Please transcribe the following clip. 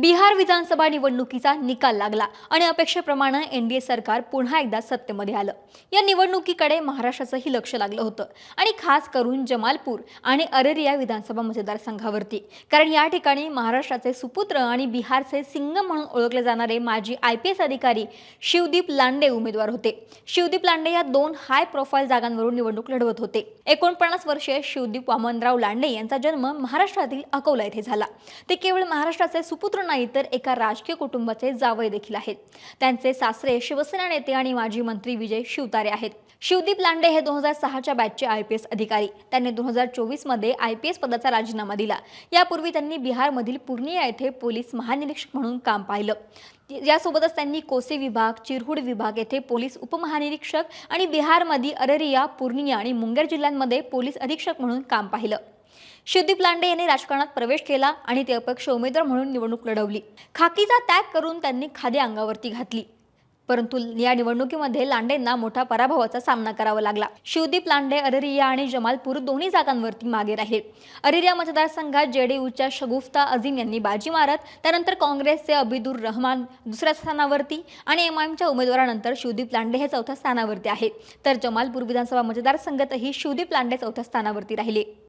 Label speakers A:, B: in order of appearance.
A: बिहार विधानसभा निवडणुकीचा निकाल लागला आणि अपेक्षेप्रमाणे एनडीए सरकार पुन्हा एकदा सत्तेमध्ये आलं. या निवडणुकीकडे महाराष्ट्राचंही लक्ष लागलं होतं आणि खास करून जमालपूर आणि अरेरिया विधानसभा मतदारसंघावरती. कारण या ठिकाणी महाराष्ट्राचे सुपुत्र आणि बिहारचे सिंग म्हणून ओळखले जाणारे माजी आय पी एस अधिकारी शिवदीप लांडे उमेदवार होते. शिवदीप लांडे या दोन हाय प्रोफाईल जागांवरून निवडणूक लढवत होते. एकोणपन्नास वर्षीय शिवदीप वामनराव लांडे यांचा जन्म महाराष्ट्रातील अकोला येथे झाला. ते केवळ महाराष्ट्राचे सुपुत्र नाही तर एका राजकीय कुटुंबाचे जावई देखील आहेत. त्यांचे सासरे शिवसेना नेते आणि माजी मंत्री विजय शिवतारे आहेत. शिवदीप लांडे हे दोन हजार सहाच्या बॅचचे आय पी एस अधिकारी. त्यांनी दोन हजार चोवीसमध्ये आय पी एस पदाचा राजीनामा दिला. यापूर्वी त्यांनी बिहारमधील पूर्णिया येथे पोलीस महानिरीक्षक म्हणून काम पाहिलं. यासोबतच त्यांनी कोसे विभाग चिरहुड विभाग येथे पोलीस उपमहानिरीक्षक आणि बिहारमध्ये अररिया पूर्णिया आणि मुंगेर जिल्ह्यांमध्ये पोलीस अधीक्षक म्हणून काम पाहिलं. शिवदीप लांडे यांनी राजकारणात प्रवेश केला आणि ते अपक्ष उमेदवार म्हणून निवडणूक लढवली. खाकीचा त्याग करून त्यांनी खादी अंगावरती घातली. परंतु या निवडणुकीमध्ये लांडेंना मोठा पराभवाचा सामना करावा लागला. शिवदीप लांडे अरेरिया आणि जमालपूर दोन्ही जागांवरती मागे राहिले. अरेरिया मतदारसंघात जेडीयूच्या शगुफ्ता अझीम यांनी बाजी मारत त्यानंतर काँग्रेसचे अबिदुर रहमान दुसऱ्या स्थानावरती आणि एमआयएमच्या उमेदवारानंतर शिवदीप लांडे हे चौथ्या स्थानावरती आहेत. तर जमालपूर विधानसभा मतदारसंघातही शिवदीप लांडे चौथ्या स्थानावरती राहिले.